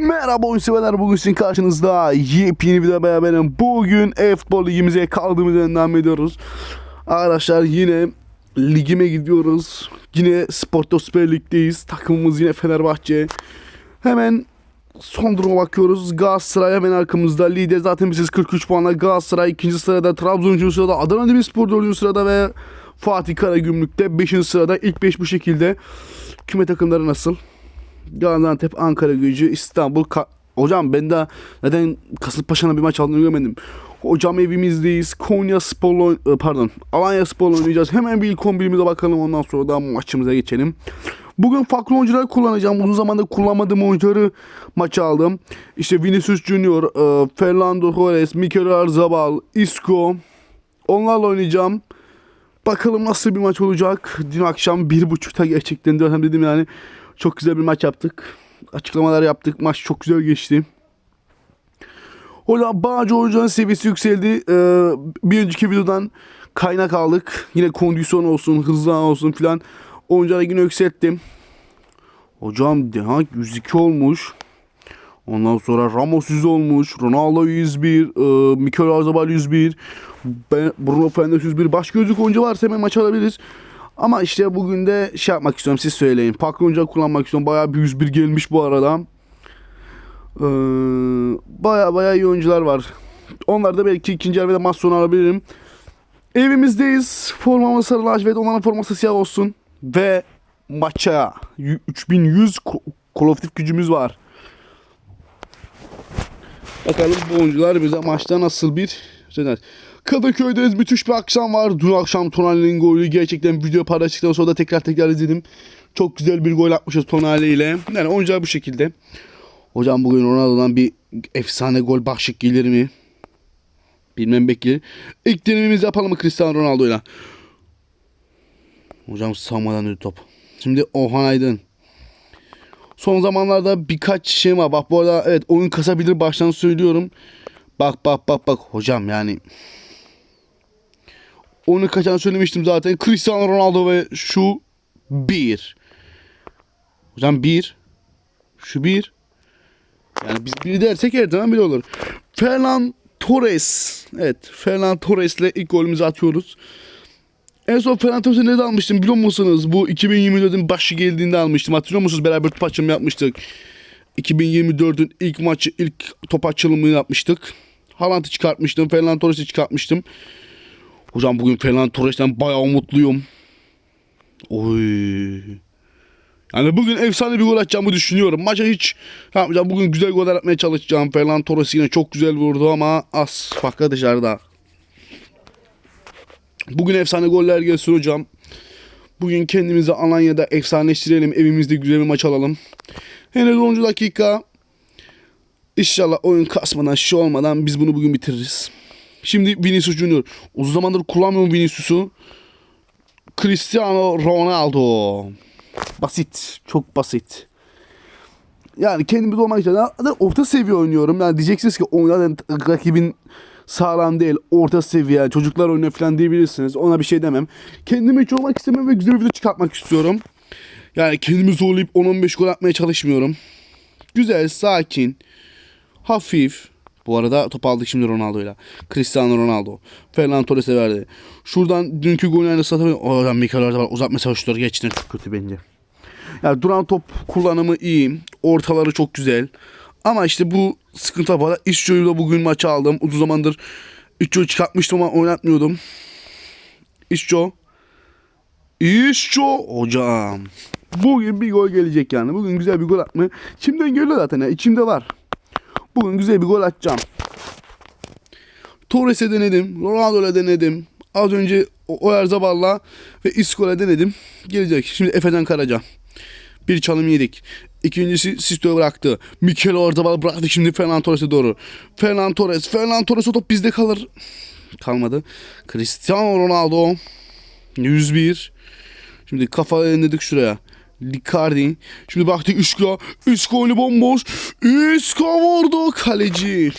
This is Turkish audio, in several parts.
Merhaba oyun severler bugün sizin karşınızda yepyeni bir beraberim. Bugün e-futbol ligimize kaldığımız yerden ediyoruz. Arkadaşlar yine ligime gidiyoruz. Yine Sporto Süper Lig'deyiz. Takımımız yine Fenerbahçe. Hemen son duruma bakıyoruz. Galatasaray hemen arkamızda. Lider zaten biziz 43 puanla. Galatasaray ikinci sırada. Trabzon üçüncü sırada. Adana Demirspor dördüncü sırada ve Fatih Karagümrük'te 5. sırada. İlk 5 bu şekilde. Küme takımları nasıl? Gaziantep, Ankara gücü, İstanbul. Ka- Hocam ben daha neden Kasımpaşa'na bir maç aldığını görmedim. Hocam evimizdeyiz. Konya Spor'la e, pardon Alanya Spor'la oynayacağız. Hemen bir ilk 11'imize bakalım ondan sonra da maçımıza geçelim. Bugün farklı oyuncuları kullanacağım. Uzun zamandır kullanmadığım oyuncuları maça aldım. İşte Vinicius Junior, e, Fernando Torres, Mikel Arzabal, Isco. Onlarla oynayacağım. Bakalım nasıl bir maç olacak. Dün akşam bir buçukta gerçekten de dedim yani çok güzel bir maç yaptık. Açıklamalar yaptık. Maç çok güzel geçti. Hocam Bağcı Hoca'nın seviyesi yükseldi. Ee, bir önceki videodan kaynak aldık. Yine kondisyon olsun, hızlı olsun filan. Oyuncuları yine yükselttim. Hocam Deha 102 olmuş. Ondan sonra Ramos 100 olmuş. Ronaldo 101. E, Mikel Arzabal 101. Ben, Bruno Fernandes 101. Başka gözlük oyuncu varsa hemen maç alabiliriz. Ama işte bugün de şey yapmak istiyorum siz söyleyin. Farklı oyuncu kullanmak istiyorum. Bayağı bir 101 gelmiş bu arada. Ee, bayağı bayağı iyi oyuncular var. Onlar da belki ikinci yarıda maç sonu alabilirim. Evimizdeyiz. Formamız sarı lacivert. Onların forması siyah olsun. Ve maça y- 3100 ko- kolektif gücümüz var. Bakalım bu oyuncular bize maçta nasıl bir şeyler. Kadıköy'deyiz. Müthiş bir akşam var. Dün akşam Tonali'nin golü gerçekten video paylaştıktan sonra da tekrar tekrar izledim. Çok güzel bir gol atmışız Tonali ile. Yani oyuncular bu şekilde. Hocam bugün Ronaldo'dan bir efsane gol başlık gelir mi? Bilmem bekler. İlk denememizi yapalım mı Cristiano Ronaldo'yla? Hocam savunmadan döndü top. Şimdi Ohan Aydın. Son zamanlarda birkaç şey var. Bak bu arada evet oyun kasabilir baştan söylüyorum. Bak bak bak bak hocam yani. Oyunu kaçan söylemiştim zaten. Cristiano Ronaldo ve şu bir. Hocam bir. Şu bir. Yani biz biri dersek her zaman bir olur. Fernan Torres. Evet Fernan Torres'le ilk golümüzü atıyoruz. En son Ferran Torres'i nerede almıştım biliyor musunuz? Bu 2024'ün başı geldiğinde almıştım. Hatırlıyor musunuz? Beraber top açılımı yapmıştık. 2024'ün ilk maçı, ilk top açılımını yapmıştık. Haaland'ı çıkartmıştım. Ferran Torres'i çıkartmıştım. Hocam bugün Ferran Torres'ten bayağı umutluyum. Oy. Yani bugün efsane bir gol atacağımı düşünüyorum. Maça hiç yapmayacağım. Bugün güzel gol atmaya çalışacağım. Ferran Torres yine çok güzel vurdu ama az farkla dışarıda. Bugün efsane goller gelsin hocam. Bugün kendimizi Alanya'da efsaneleştirelim. Evimizde güzel bir maç alalım. Henüz 10. dakika. İnşallah oyun kasmadan, şey olmadan biz bunu bugün bitiririz. Şimdi Vinicius Junior. Uzun zamandır kullanmıyorum Vinicius'u. Cristiano Ronaldo. Basit. Çok basit. Yani kendimiz olmak için orta seviye oynuyorum. Yani diyeceksiniz ki oynadan rakibin sağlam değil. Orta seviye. Çocuklar oynuyor falan diyebilirsiniz. Ona bir şey demem. Kendime hiç olmak istemiyorum ve güzel bir video çıkartmak istiyorum. Yani kendimi zorlayıp 10-15 gol atmaya çalışmıyorum. Güzel, sakin, hafif. Bu arada top aldık şimdi Ronaldo'yla. Cristiano Ronaldo. Ferran Torres'e verdi. Şuradan dünkü gollerini satabilir. Oradan Mikel Arzabal uzatma savaşları gerçekten çok kötü bence. Yani duran top kullanımı iyi. Ortaları çok güzel. Ama işte bu sıkıntı var. İşço'yu da bugün maça aldım. Uzun zamandır İşço'yu çıkartmıştım ama oynatmıyordum. İşço. İşço hocam. Bugün bir gol gelecek yani. Bugün güzel bir gol atma. İçimden geliyor zaten. ya. İçimde var. Bugün güzel bir gol atacağım. Torres'e denedim. Ronaldo'ya denedim. Az önce Oyarzabal'la ve Isco'la denedim. Gelecek. Şimdi Efe'den Karaca. Bir çalım yedik. İkincisi Sisto'ya bıraktı. Mikel Oyarzabal bıraktı şimdi Fernan Torres'e doğru. Fernan Torres. Fernan Torres o top bizde kalır. Kalmadı. Cristiano Ronaldo. 101. Şimdi kafa dedik şuraya. Licardi. Şimdi baktık Isco. Isco önü bomboş. Isco vurdu kaleci.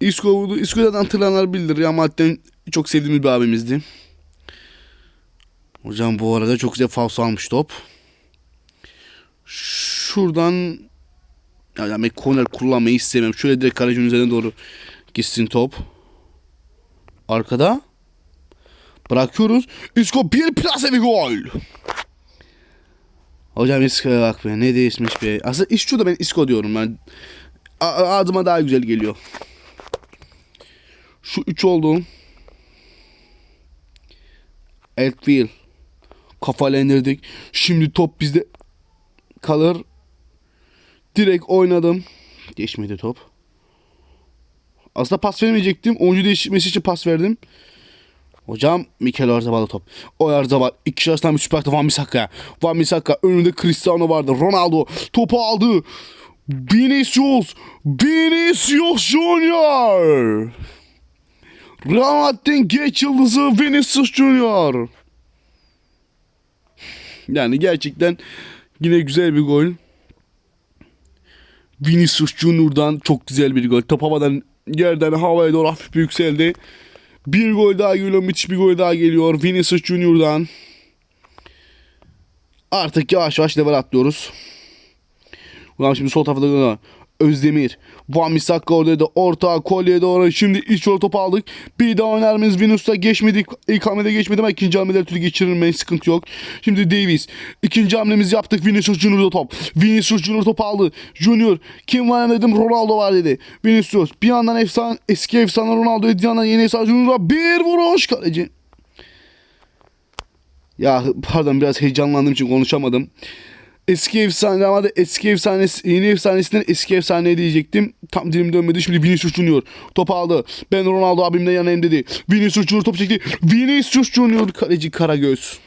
Isco vurdu. Isco'dan hatırlayanlar bilir. Ya madden çok sevdiğimiz bir abimizdi. Hocam bu arada çok güzel falso almış top. Şu şuradan ya yani korner kullanmayı istemiyorum. Şöyle direkt kalecinin üzerine doğru gitsin top. Arkada. Bırakıyoruz. Isco bir plase bir gol. Hocam Isco'ya bak be. Ne değişmiş be. Aslında Isco da ben Isco diyorum ben. A- Ağzıma daha güzel geliyor. Şu 3 oldu. Eltville. Kafayla indirdik. Şimdi top bizde kalır. Direkt oynadım. Geçmedi top. Aslında pas vermeyecektim. Oyuncu değiştirmesi için pas verdim. Hocam Mikel Oyarzabal top. Oyarzabal iki şahıstan bir süper Van Bissaka. Van Bissaka önünde Cristiano vardı. Ronaldo topu aldı. Vinicius. Vinicius Junior. Real Madrid'in geç yıldızı Vinicius Junior. Yani gerçekten yine güzel bir gol. Vinicius Junior'dan çok güzel bir gol. Top havadan yerden havaya doğru hafif yükseldi. Bir gol daha geliyor. Müthiş bir gol daha geliyor. Vinicius Junior'dan. Artık yavaş yavaş level atlıyoruz. Ulan şimdi sol tarafta Özdemir. Van Bissaka oradaydı. Orta kolye doğru. Şimdi iç yol topu aldık. Bir daha oynar mıyız? Vinicius'a geçmedik. İlk hamlede geçmedi ama ikinci hamlede türlü geçirilmeyi sıkıntı yok. Şimdi Davis. İkinci hamlemizi yaptık. Vinicius Junior'da top. Vinicius Junior top aldı. Junior. Kim var dedim. Ronaldo var dedi. Vinicius. Bir yandan efsane, eski efsane Ronaldo. Bir yandan yeni efsane Junior'a bir vuruş kaleci. Ya pardon biraz heyecanlandığım için konuşamadım. Eski efsane ama da eski efsanesi yeni efsanesinden eski efsane diyecektim. Tam dilim dönmedi. Şimdi Vinicius Junior top aldı. Ben Ronaldo abimle yanayım dedi. Vinicius Junior top çekti. Vinicius Junior kaleci Karagöz.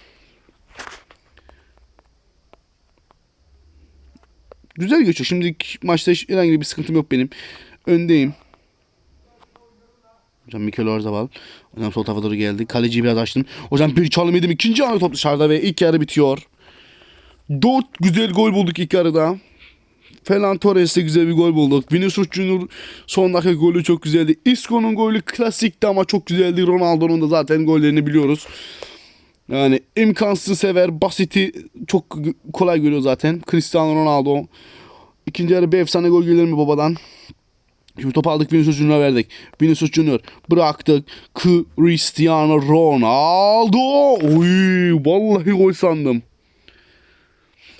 Güzel geçiyor. Şimdi maçta herhangi bir sıkıntım yok benim. Öndeyim. Hocam Mikel Oyarzabal. Hocam sol tarafa doğru geldi. Kaleciyi biraz açtım. Hocam bir çalım yedim. İkinci yarı top dışarıda ve ilk yarı bitiyor. Dört güzel gol bulduk ilk yarıda. Ferran Torres'te güzel bir gol bulduk. Vinicius Junior son dakika golü çok güzeldi. Isco'nun golü klasikti ama çok güzeldi. Ronaldo'nun da zaten gollerini biliyoruz. Yani imkansız sever. Basiti çok kolay görüyor zaten. Cristiano Ronaldo. İkinci yarı bir efsane gol gelir mi babadan? Şimdi top aldık Vinicius Junior'a verdik. Vinicius Junior bıraktık. Cristiano Ronaldo. Oy, vallahi gol sandım.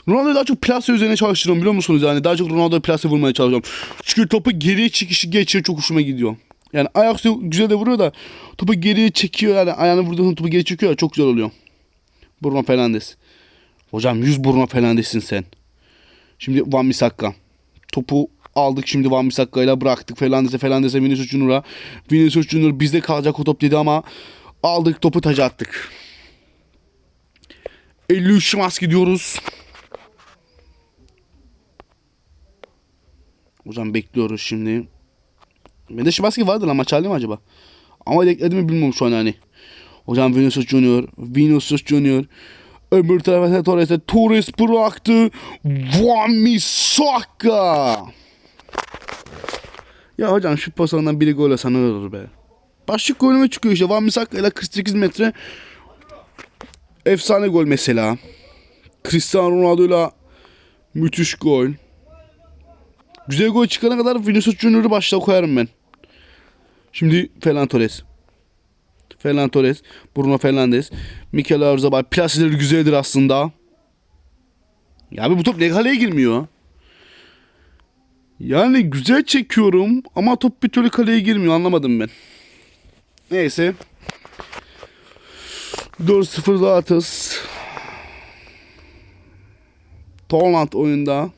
Ronaldo'yu daha çok plase üzerine çalıştırıyorum biliyor musunuz? Yani daha çok Ronaldo'yu plase vurmaya çalışıyorum. Çünkü topu geriye çekişi geçiyor çok hoşuma gidiyor. Yani ayak güzel de vuruyor da topu geriye çekiyor yani ayağını vurduğunda topu geri çekiyor çok güzel oluyor. Bruno Fernandes. Hocam 100 Bruno Fernandes'sin sen. Şimdi Van Bissaka. Topu aldık şimdi Van Bissaka ile bıraktık. Fernandes'e Fernandes'e Vinicius Junior'a. Vinicius Junior bizde kalacak o top dedi ama aldık topu taca attık. 53 maç gidiyoruz. Hocam bekliyoruz şimdi. Bende Şimanski vardı lan maç halde mi acaba? Ama ekledi mi bilmiyorum şu an hani. Hocam Vinicius Junior. Vinicius Junior. Öbür tarafa Torres'e Torres bıraktı. Van Bissaka. Ya hocam şu pasondan biri gol olsa ne olur be. Başlık golüme çıkıyor işte. Van Bissaka ile 48 metre. Efsane gol mesela. Cristiano Ronaldo ile müthiş gol. Güzel gol çıkana kadar Vinicius Junior'u başta koyarım ben. Şimdi Ferran Torres. Ferran Torres. Bruno Fernandes. Mikel Oyarzabal. Plaseleri güzeldir aslında. Ya bu top ne kaleye girmiyor? Yani güzel çekiyorum ama top bir türlü kaleye girmiyor anlamadım ben. Neyse. 4-0 daha atız. Torrent oyunda.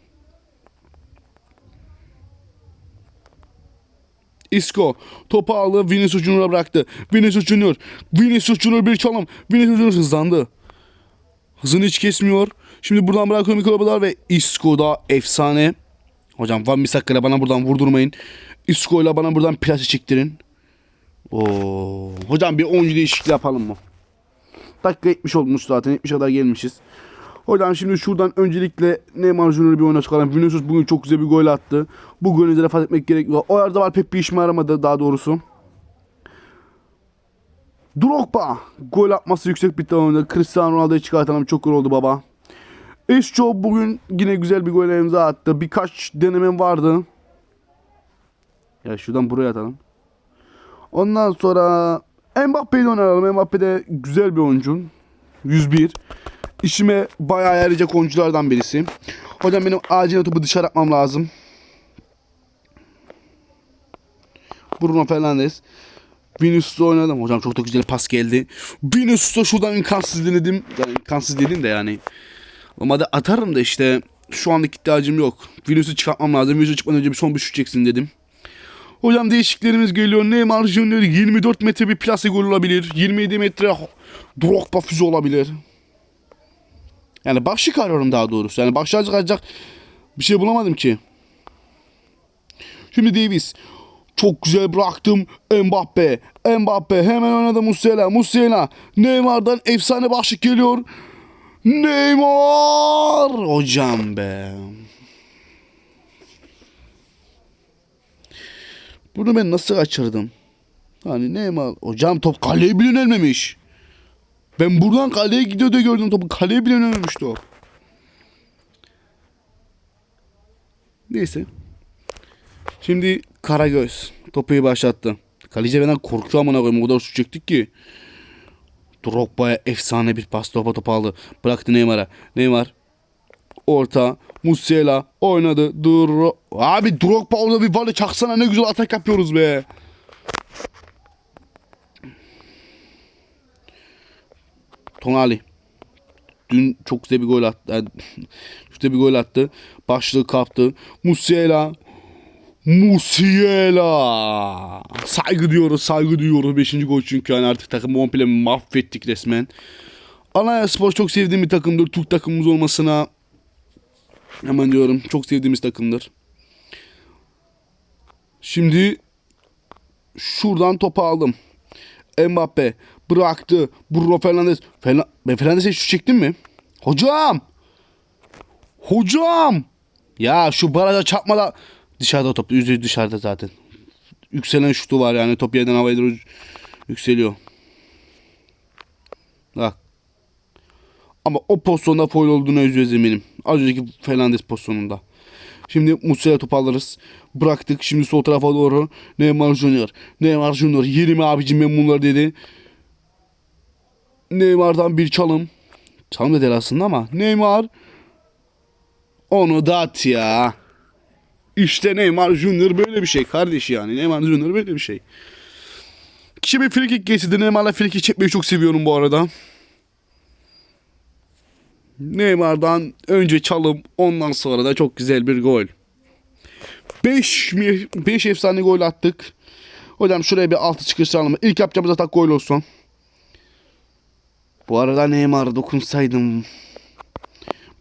Isco topu aldı Vinicius Junior'a bıraktı. Vinicius Junior. Vinicius Junior bir çalım. Vinicius Junior hızlandı. Hızını hiç kesmiyor. Şimdi buradan bırakıyorum mikrobalar ve Isco da efsane. Hocam Van Bissaka ile bana buradan vurdurmayın. Isco ile bana buradan plase çektirin. Oo. Hocam bir oyuncu değişikliği yapalım mı? Dakika 70 olmuş zaten. 70 kadar gelmişiz. Hocam şimdi şuradan öncelikle Neymar Junior'u bir oyuna çıkaralım. Vinicius bugün çok güzel bir gol attı. Bu golü de vefat etmek gerekiyor. O arada var pek bir işime yaramadı daha doğrusu. Drogba. Gol atması yüksek bir oyunda. Cristiano Ronaldo'yu çıkartalım. Çok gol oldu baba. Esco bugün yine güzel bir gol imza attı. Birkaç denemem vardı. Ya şuradan buraya atalım. Ondan sonra Mbappe'yi de oynayalım. Mbappe de güzel bir oyuncu. 101. İşime bayağı yarayacak oyunculardan birisi. Hocam benim acil topu dışarı atmam lazım. Bruno Fernandes. Vinicius'la oynadım. Hocam çok da güzel pas geldi. Vinicius'a şuradan imkansız denedim. Yani imkansız dedim de yani. Ama da atarım da işte şu anlık ihtiyacım yok. Vinicius'u çıkartmam lazım. Vinicius'u çıkmadan önce bir son bir şut çeksin dedim. Hocam değişikliklerimiz geliyor. Neymar Junior 24 metre bir plase gol olabilir. 27 metre Drogba füze olabilir. Yani başlık arıyorum daha doğrusu. Yani başlığa çıkacak bir şey bulamadım ki. Şimdi Davis. Çok güzel bıraktım. Mbappe. Mbappe hemen oynadı Musiala. Musiala. Neymar'dan efsane başlık geliyor. Neymar. Hocam be. Bunu ben nasıl kaçırdım? Hani Neymar. Hocam top kaleye bile yönelmemiş. Ben buradan kaleye gidiyor diye gördüm topu. Kaleye bile yönelmemiş top. Neyse. Şimdi Karagöz topu başlattı. Kaleci benden korkuyor amına koyayım. O kadar şut çektik ki. Drogba'ya efsane bir pas topa top aldı. Bıraktı Neymar'a. Neymar orta Musiala oynadı. Dro Abi Drogba orada bir volley çaksana ne güzel atak yapıyoruz be. Tonali. Dün çok güzel bir gol attı. Yani, çok güzel bir gol attı. Başlığı kaptı. Musiala. Musiala. Saygı diyoruz, saygı duyuyoruz. Beşinci gol çünkü yani artık takımı komple mahvettik resmen. Alanya Spor çok sevdiğim bir takımdır. Türk takımımız olmasına hemen diyorum. Çok sevdiğimiz takımdır. Şimdi şuradan topu aldım. Mbappe bıraktı. Bruno Fernandes. Fernandes'e şu çektim mi? Hocam! Hocam! Ya şu baraja çarpmada dışarıda top. Yüzde dışarıda zaten. Yükselen şutu var yani. Top yerden havaya doğru yükseliyor. Bak. Ama o pozisyonda foul olduğuna yüz eminim. Az önceki Fernandes pozisyonunda. Şimdi Musiala topu alırız. Bıraktık. Şimdi sol tarafa doğru. Neymar Junior. Neymar Junior. Yerim abicim ben bunları dedi. Neymar'dan bir çalım. Çalım da değil aslında ama. Neymar. Onu da ya. İşte Neymar Junior böyle bir şey kardeş yani. Neymar Junior böyle bir şey. Bir frikik geçti. Neymar'la frikik çekmeyi çok seviyorum bu arada. Neymar'dan önce çalım ondan sonra da çok güzel bir gol. 5 5 efsane gol attık. Hocam şuraya bir altı çıkıştıralım. İlk yapacağımız atak gol olsun. Bu arada Neymar'a dokunsaydım.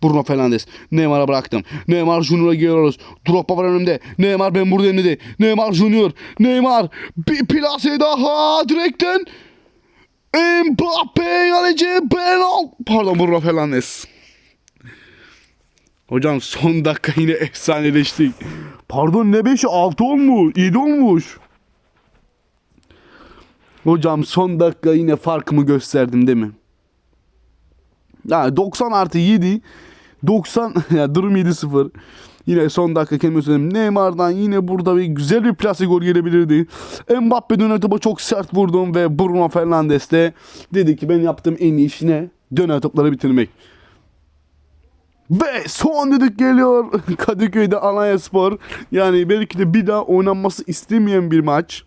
Bruno Fernandes. Neymar'a bıraktım. Neymar Junior'a geliyoruz. Drogba var önümde. Neymar ben buradayım dedi. Neymar Junior. Neymar. Bir plase daha direkten. Mbappe kaleci penal. Pardon Bruno Fernandes. Hocam son dakika yine efsaneleştik. Pardon ne 5'i 6 olmuş. 7 olmuş. Hocam son dakika yine farkımı gösterdim değil mi? Yani 90 artı 7 90 ya durum 7-0. Yine son dakika kelime söyleyeyim. Neymar'dan yine burada bir güzel bir plase gol gelebilirdi. Mbappe döner topa çok sert vurdum ve Bruno Fernandes de dedi ki ben yaptığım en iyi iş ne? Döner topları bitirmek. Ve son düdük geliyor Kadıköy'de Alanya Spor. Yani belki de bir daha oynanması istemeyen bir maç.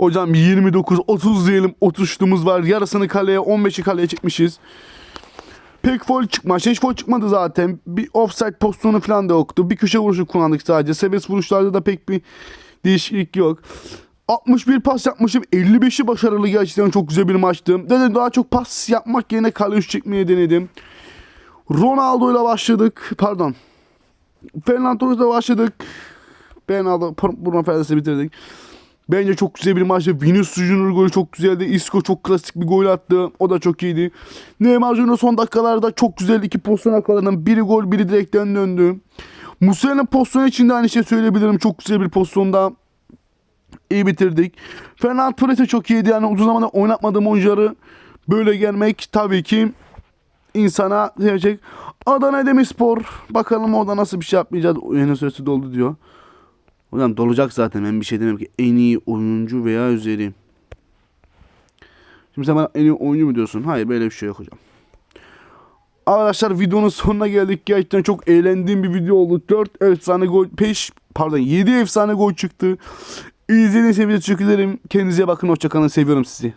Hocam 29-30 diyelim 30 şutumuz var. Yarısını kaleye 15'i kaleye çekmişiz. Pek foul çıkmaz. Hiç foul çıkmadı zaten. Bir offside pozisyonu falan da yoktu. Bir köşe vuruşu kullandık sadece. Serbest vuruşlarda da pek bir değişiklik yok. 61 pas yapmışım. 55'i başarılı gerçekten çok güzel bir maçtı. Dedim daha çok pas yapmak yerine kale üç çekmeye denedim. Ronaldo ile başladık. Pardon. Fernando ile başladık. Bernardo Bruno Fernandes'i bitirdik. Bence çok güzel bir maçtı. Vinicius Junior golü çok güzeldi. Isco çok klasik bir gol attı. O da çok iyiydi. Neymar Junior son dakikalarda çok güzel iki pozisyon yakaladı. Biri gol biri direkten döndü. Muslera'nın pozisyonu için de aynı şey söyleyebilirim. Çok güzel bir pozisyonda iyi bitirdik. Fernand Torres'e çok iyiydi. Yani uzun zamandır oynatmadığım oyuncuları böyle gelmek tabii ki insana gelecek. Adana Demirspor. Bakalım orada nasıl bir şey yapmayacağız. Oyunun süresi doldu diyor. Hocam dolacak zaten ben bir şey demem ki. En iyi oyuncu veya üzeri. Şimdi sen bana en iyi oyuncu mu diyorsun? Hayır böyle bir şey yok hocam. Arkadaşlar videonun sonuna geldik. Gerçekten çok eğlendiğim bir video oldu. 4 efsane gol peş pardon 7 efsane gol çıktı. İzlediğiniz için teşekkür ederim. Kendinize bakın. Hoşçakalın. Seviyorum sizi.